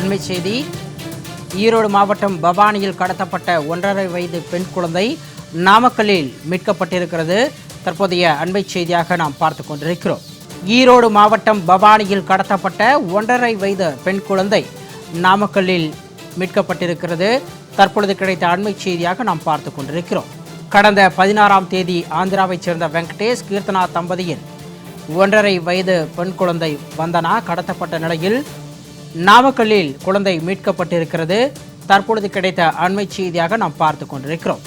அண்மை செய்தி. ஈரோடு மாவட்டம் பவானியில் கடத்தப்பட்ட ஒன்றரை வயது பெண் குழந்தை நாமக்கல்லில் மீட்கப்பட்டிருக்கிறது. தற்போதைய அண்மை செய்தியாக நாம் பார்த்து கொண்டிருக்கிறோம். ஈரோடு மாவட்டம் பவானியில் கடத்தப்பட்ட ஒன்றரை வயது பெண் குழந்தை நாமக்கல்லில் மீட்கப்பட்டிருக்கிறது. தற்பொழுது கிடைத்த அண்மை செய்தியாக நாம் பார்த்து கொண்டிருக்கிறோம். கடந்த பதினாறாம் தேதி ஆந்திராவைச் சேர்ந்த வெங்கடேஷ் கீர்த்தனா தம்பதியின் ஒன்றரை வயது பெண் குழந்தை வந்தனா கடத்தப்பட்ட நிலையில் நாமக்கல்லில் குழந்தை மீட்கப்பட்டிருக்கிறது. தற்பொழுது கிடைத்த அண்மை செய்தியாக நாம் பார்த்து கொண்டிருக்கிறோம்.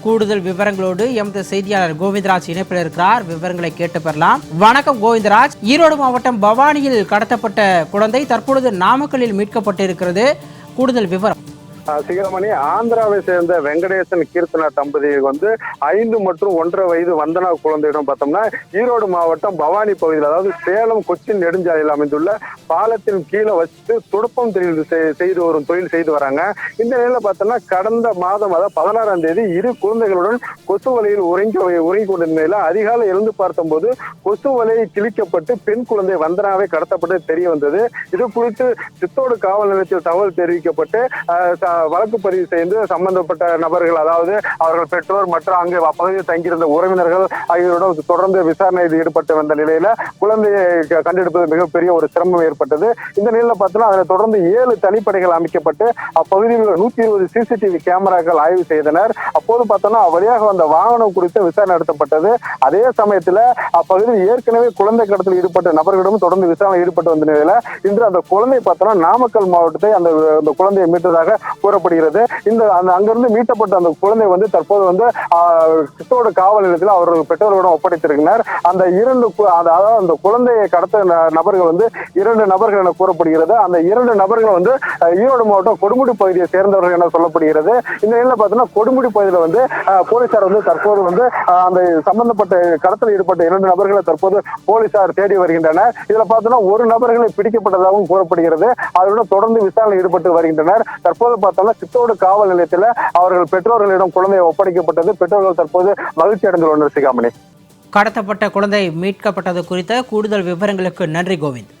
கூடுதல் விவரங்களோடு எமது செய்தியாளர் கோவிந்தராஜ் இணைப்பில் இருக்கிறார். விவரங்களை கேட்டு பெறலாம். வணக்கம் கோவிந்தராஜ். ஈரோடு மாவட்டம் பவானியில் கடத்தப்பட்ட குழந்தை தற்பொழுது நாமக்கல்லில் மீட்கப்பட்டிருக்கிறது. கூடுதல் விவரம். சிகரமணி ஆந்திராவை சேர்ந்த வெங்கடேசன் கீர்த்தனா தம்பதியை வந்து ஐந்து மற்றும் ஒன்றரை வயது வந்தனா குழந்தையிடம் பார்த்தோம்னா ஈரோடு மாவட்டம் பவானி பகுதியில் அதாவது சேலம் கொச்சின் நெடுஞ்சாலையில் அமைந்துள்ள பாலத்தின் கீழே வச்சு துடுப்பம் தொழில் செய்- செய்து வரும் தொழில் செய்து வராங்க. இந்த நிலையில பார்த்தோம்னா கடந்த மாதம் அதாவது பதினாறாம் தேதி இரு குழந்தைகளுடன் கொசு வலையில் உறங்கி உறங்கி கொண்டிருந்த நிலையில் அதிகாலை எழுந்து பார்த்தபோது கொசு வலையை கிழிக்கப்பட்டு பெண் குழந்தை வந்தனாவே கடத்தப்பட்டு தெரிய வந்தது. இது குறித்து சித்தோடு காவல் நிலையத்தில் தகவல் தெரிவிக்கப்பட்டு வழக்கு பதிவு செய்து சம்பந்தப்பட்ட நபர்கள் அதாவது அவர்கள் பெற்றோர் மற்றும் அங்கு அப்பகுதியில் தங்கியிருந்த உறவினர்கள் ஆகியோருடன் தொடர்ந்து விசாரணையில் ஈடுபட்டு வந்த நிலையில குழந்தையை க- கண்டெடுப்பது மிகப்பெரிய ஒரு சிரமம் ஏற்பட்டது. இந்த நிலையில பார்த்தோம்னா அதில் தொடர்ந்து ஏழு தனிப்படைகள் அமைக்கப்பட்டு அப்பகுதியில் நூத்தி இருபது சிசிடிவி கேமராக்கள் ஆய்வு செய்தனர். அப்போது பார்த்தோம்னா வழியாக வந்த வாகனம் குறித்து விசாரணை நடத்தப்பட்டது. அதே சமயத்துல அப்பகுதியில் ஏற்கனவே குழந்தை கடத்தில் ஈடுபட்ட நபர்களிடம் தொடர்ந்து விசாரணை ஈடுபட்டு வந்த நிலையில இன்று அந்த குழந்தை பார்த்தோம்னா நாமக்கல் மாவட்டத்தை அந்த அந்த குழந்தையை மீட்டதாக கூறப்படுகிறது. இந்த அந்த அங்கிருந்து மீட்டப்பட்ட அந்த குழந்தை வந்து தற்போது வந்து ஆஹ், காவல் நிலையத்தில் அவர்கள் பெற்றோர்களிடம் ஒப்படைத்திருக்கிறார். அந்த இரண்டு அந்த- அதாவது அந்த குழந்தையை கடத்த ந- நபர்கள் வந்து இரண்டு நபர்கள் என கூறப்படுகிறது. அந்த இரண்டு நபர்கள் வந்து ஈரோடு மாவட்டம் கொடுமுடி பகுதியை சேர்ந்தவர்கள் என சொல்லப்படுகிறது. இந்த நிலையில் பார்த்தீங்கன்னா கொடுமுடி பகுதியில் வந்து போலீசார் வந்து தற்போது வந்து அந்த சம்பந்தப்பட்ட கடத்தல் ஈடுபட்ட இரண்டு நபர்களை தற்போது போலீசார் தேடி வருகின்றனர். இதுல பார்த்தோம்னா ஒரு நபர்களை பிடிக்கப்பட்டதாகவும் கூறப்படுகிறது. அதனுடன் தொடர்ந்து விசாரணை ஈடுபட்டு வருகின்றனர். தற்போது பார்த்தோம்னா சித்தோடு காவல் நிலையத்தில் அவர்கள் பெற்றோர்களிடம் குழந்தையை ஒப்படைக்கப்பட்டது. பெற்றோர்கள் தற்போது மகிழ்ச்சி அடைந்துள்ளனர் சிகாமணி. கடத்தப்பட்ட குழந்தை மீட்கப்பட்டது குறித்த கூடுதல் விவரங்களுக்கு நன்றி கோவிந்த்.